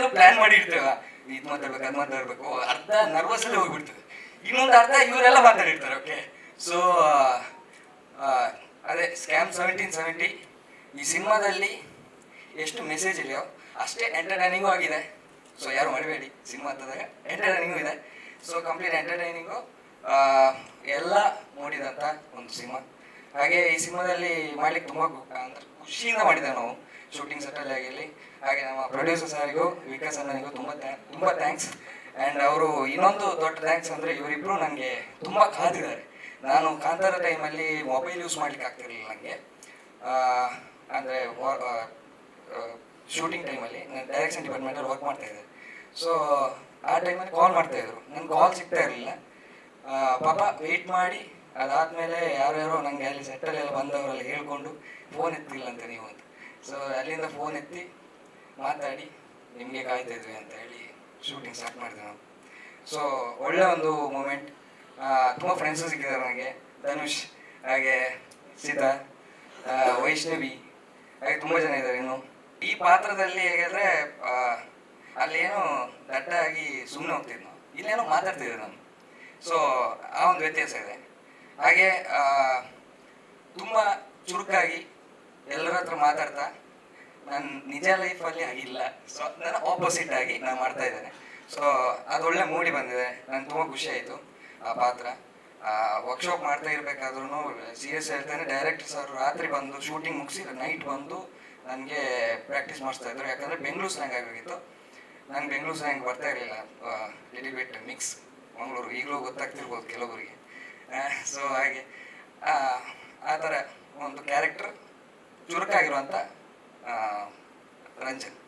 ಎಲ್ಲೆಲ್ಲೂ ಪ್ಲಾನ್ ಮಾಡಿ ಇರ್ತೇವ ಇದು ಮಾತಾಡ್ಬೇಕು ಅದು ಮಾತಾಡ್ಬೇಕು ಅರ್ಧ ನರ್ವಸ್ ಅಲ್ಲಿ ಹೋಗ್ಬಿಡ್ತದೆ. ಇನ್ನೊಂದು ಅರ್ಧ ಇವರೆಲ್ಲ ಮಾತಾಡಿರ್ತಾರೆ ಓಕೆ ಸೊ ಅದೇ ಸ್ಕ್ಯಾಮ್ ಸೆವೆಂಟೀನ್ ಸೆವೆಂಟಿ ಈ ಸಿನಿಮಾದಲ್ಲಿ ಎಷ್ಟು ಮೆಸೇಜ್ ಇದೆಯೋ ಅಷ್ಟೇ ಎಂಟರ್ಟೈನಿಂಗು ಆಗಿದೆ. ಸೊ ಯಾರು ಮಾಡಬೇಡಿ, ಸಿನಿಮಾ ಅಂತದಾಗ ಎಂಟರ್ಟೈನಿಂಗು ಇದೆ. ಸೊ ಕಂಪ್ಲೀಟ್ ಎಂಟರ್ಟೈನಿಂಗು ಎಲ್ಲ ನೋಡಿದಂಥ ಒಂದು ಸಿನಿಮಾ. ಹಾಗೆ ಈ ಸಿನಿಮಾದಲ್ಲಿ ಮಾಡ್ಲಿಕ್ಕೆ ತುಂಬ ಅಂದ್ರೆ ಖುಷಿಯಿಂದ ಮಾಡಿದ್ದೇವೆ ನಾವು. ಶೂಟಿಂಗ್ ಸೆಟ್ಟಲ್ಲಿ ಆಗಿರಲಿ. ಹಾಗೆ ನಮ್ಮ ಪ್ರೊಡ್ಯೂಸರ್ ಸಾರಿಗೂ, ವಿಕಾಸ್ ಅಣ್ಣನಿಗೂ ತುಂಬ ತುಂಬ ಥ್ಯಾಂಕ್ಸ್ ಆ್ಯಂಡ್ ಅವರು ಇನ್ನೊಂದು ದೊಡ್ಡ ಥ್ಯಾಂಕ್ಸ್ ಅಂದರೆ ಇವರಿಬ್ಬರು ನನಗೆ ತುಂಬ ಕಾದಿದ್ದಾರೆ. ನಾನು ಕಾಂತಾರ ಟೈಮಲ್ಲಿ ಮೊಬೈಲ್ ಯೂಸ್ ಮಾಡ್ಲಿಕ್ಕೆ ಆಗ್ತಿರಲಿಲ್ಲ ನನಗೆ ಅಂದರೆ ಶೂಟಿಂಗ್ ಟೈಮಲ್ಲಿ ನಾನು ಡೈರೆಕ್ಷನ್ ಡಿಪಾರ್ಟ್ಮೆಂಟಲ್ಲಿ ವರ್ಕ್ ಮಾಡ್ತಾ ಇದ್ದೆ. ಸೊ ಆ ಟೈಮಲ್ಲಿ ಕಾಲ್ ಮಾಡ್ತಾ ಇದ್ರು. ನನ್ಗೆ ಕಾಲ್ ಸಿಗ್ತಾ ಇರಲಿಲ್ಲ. ಪಾಪ ವೆಯ್ಟ್ ಮಾಡಿ, ಅದಾದಮೇಲೆ ಯಾರ್ಯಾರೋ ನನಗೆ ಅಲ್ಲಿ ಸೆಟ್ಟಲ್ಲೆಲ್ಲ ಬಂದವರೆಲ್ಲ ಹೇಳ್ಕೊಂಡು, ಫೋನ್ ಎತ್ತಿಲ್ಲ ಅಂತ ನೀವು ಅಂತ. ಸೊ ಅಲ್ಲಿಂದ ಫೋನ್ ಎತ್ತಿ ಮಾತಾಡಿ, ನಿಮಗೆ ಕಾಯ್ತಾ ಇದ್ವಿ ಅಂತ ಹೇಳಿ ಶೂಟಿಂಗ್ ಸ್ಟಾರ್ಟ್ ಮಾಡಿದೆ ನಾವು. ಸೊ ಒಳ್ಳೆ ಒಂದು ಮೂಮೆಂಟ್ ತುಂಬ ಫ್ರೆಂಡ್ಸು ಸಿಕ್ಕಿದ್ದಾರೆ ನನಗೆ. ಧನುಷ್, ಹಾಗೆ ಸೀತಾ ವೈಷ್ಣವಿ, ಹಾಗೆ ತುಂಬ ಜನ ಇದ್ದಾರೆ ಇನ್ನು. ಈ ಪಾತ್ರದಲ್ಲಿ ಹೇಗಿದ್ರೆ ಅಲ್ಲೇನೋ ದಡ್ಡಾಗಿ ಸುಮ್ಮನೆ ಹೋಗ್ತಿದ್ವಿ ನಾವು. ಇಲ್ಲೇನೋ ಮಾತಾಡ್ತಿದ್ದೆ ನಾನು ಸೊ ಆ ಒಂದು ವ್ಯತ್ಯಾಸ ಇದೆ. ಹಾಗೆ ತುಂಬ ಚುರುಕಾಗಿ ಹತ್ರ ಮಾತಾಡ್ತಾ, ನಾನು ನಿಜ ಲೈಫಲ್ಲಿ ಆಗಿಲ್ಲ. ಸೊ ನಾನು ಆಪೋಸಿಟ್ ಆಗಿ ನಾನು ಮಾಡ್ತಾ ಇದ್ದೇನೆ. ಸೊ ಅದೊಳ್ಳೆ ಮೂಡಿ ಬಂದಿದೆ. ನಂಗೆ ತುಂಬ ಖುಷಿ ಆಯಿತು ಆ ಪಾತ್ರ. ವರ್ಕ್ಶಾಪ್ ಮಾಡ್ತಾ ಇರಬೇಕಾದ್ರೂ ಸೀರಿಯಸ್ ಹೇಳ್ತೇನೆ. ಡೈರೆಕ್ಟರ್ ಸರ್ ರಾತ್ರಿ ಬಂದು ಶೂಟಿಂಗ್ ಮುಗಿಸಿ ನೈಟ್ ಬಂದು ನನಗೆ ಪ್ರಾಕ್ಟೀಸ್ ಮಾಡಿಸ್ತಾ ಇದ್ರು. ಯಾಕಂದರೆ ಬೆಂಗಳೂರು ಸ್ಲ್ಯಾಂಗ್ ನಾನು ನಂಗೆ ಬೆಂಗಳೂರು ಸ್ಲ್ಯಾಂಗ್ ಬರ್ತಾ ಇರಲಿಲ್ಲ. ಲಿಟಿಲ್ ಬಿಟ್ ಮಿಕ್ಸ್ ಮಂಗಳೂರು, ಈಗಲೂ ಗೊತ್ತಾಗ್ತಿರ್ಬೋದು ಕೆಲವರಿಗೆ ಸೊ ಹಾಗೆ. ಆ ಥರ ಒಂದು ಕ್ಯಾರೆಕ್ಟರ್ ಚುರುಕಾಗಿರುವಂಥ ರಂಜನ್.